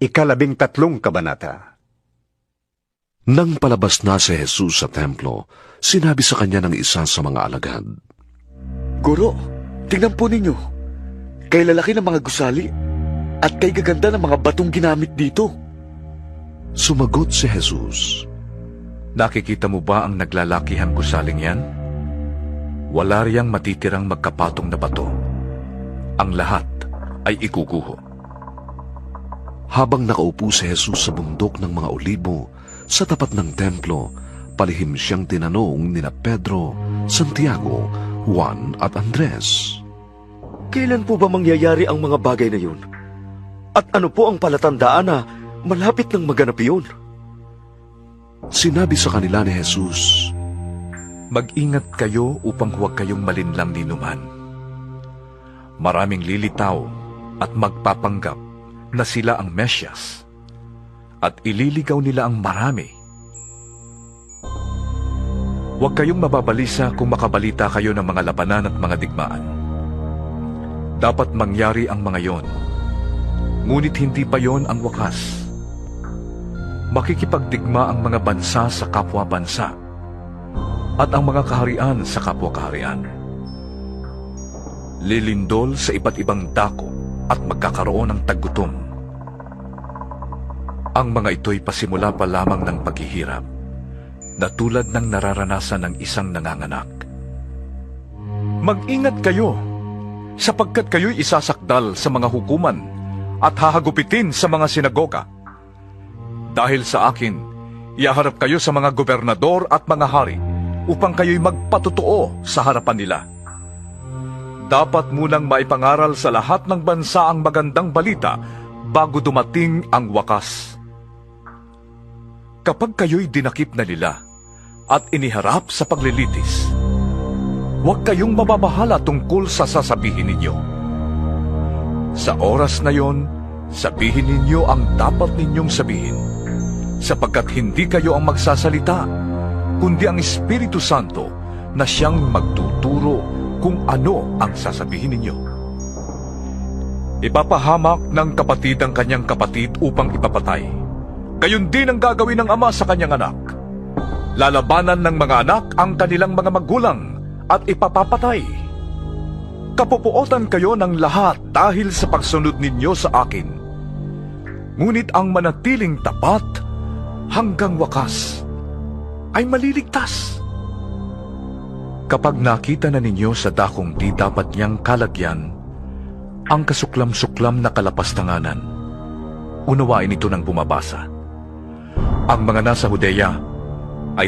ikalabing tatlong kabanata. Nang palabas na si Jesus sa templo, sinabi sa kanya ng isa sa mga alagad, Guro, tingnan po ninyo. Kay lalaki ng mga gusali at kay gaganda ng mga batong ginamit dito. Sumagot si Jesus, Nakikita mo ba ang naglalakihang gusaling yan? Wala riyang matitirang magkapatong na bato. Ang lahat ay ikuguho. Habang nakaupo si Jesus sa bundok ng mga olibo, sa tapat ng templo, palihim siyang tinanong nina Pedro, Santiago, Juan at Andres. Kailan po ba mangyayari ang mga bagay na yun? At ano po ang palatandaan na malapit ng maganap yun? Sinabi sa kanila ni Jesus, Mag-ingat kayo upang huwag kayong malinlang ninuman. Maraming lilitaw at magpapanggap na sila ang Mesyas at ililigaw nila ang marami. Huwag kayong mababalisa kung makabalita kayo ng mga labanan at mga digmaan. Dapat mangyari ang mga yon. Ngunit hindi pa yon ang wakas. Makikipagdigma ang mga bansa sa kapwa-bansa at ang mga kaharian sa kapwa-kaharian. Lilindol sa iba't ibang dako at magkakaroon ng taggutom. Ang mga ito'y pasimula pa lamang ng paghihirap na tulad ng nararanasan ng isang nanganganak. Mag-ingat kayo sapagkat kayo'y isasakdal sa mga hukuman at hahagupitin sa mga sinagoga. Dahil sa akin, iaharap kayo sa mga gobernador at mga hari upang kayo'y magpatotoo sa harapan nila. Dapat munang maipangaral sa lahat ng bansa ang magandang balita bago dumating ang wakas. Kapag kayo'y dinakip na nila at iniharap sa paglilitis, huwag kayong mababahala tungkol sa sasabihin ninyo. Sa oras na yon, sabihin ninyo ang dapat ninyong sabihin, sapagkat hindi kayo ang magsasalita, kundi ang Espiritu Santo na siyang magtuturo kung ano ang sasabihin ninyo. Ipapahamak ng kapatid ang kanyang kapatid upang ipapatay. Gayon din ang gagawin ng ama sa kanyang anak. Lalabanan ng mga anak ang kanilang mga magulang at ipapapatay. Kapupuotan kayo ng lahat dahil sa pagsunod ninyo sa akin. Ngunit ang manatiling tapat hanggang wakas ay maliligtas. Kapag nakita na ninyo sa dakong di dapat niyang kalagyan, ang kasuklam-suklam na kalapastanganan, unawain ito ng bumabasa. Ang mga nasa Hudeya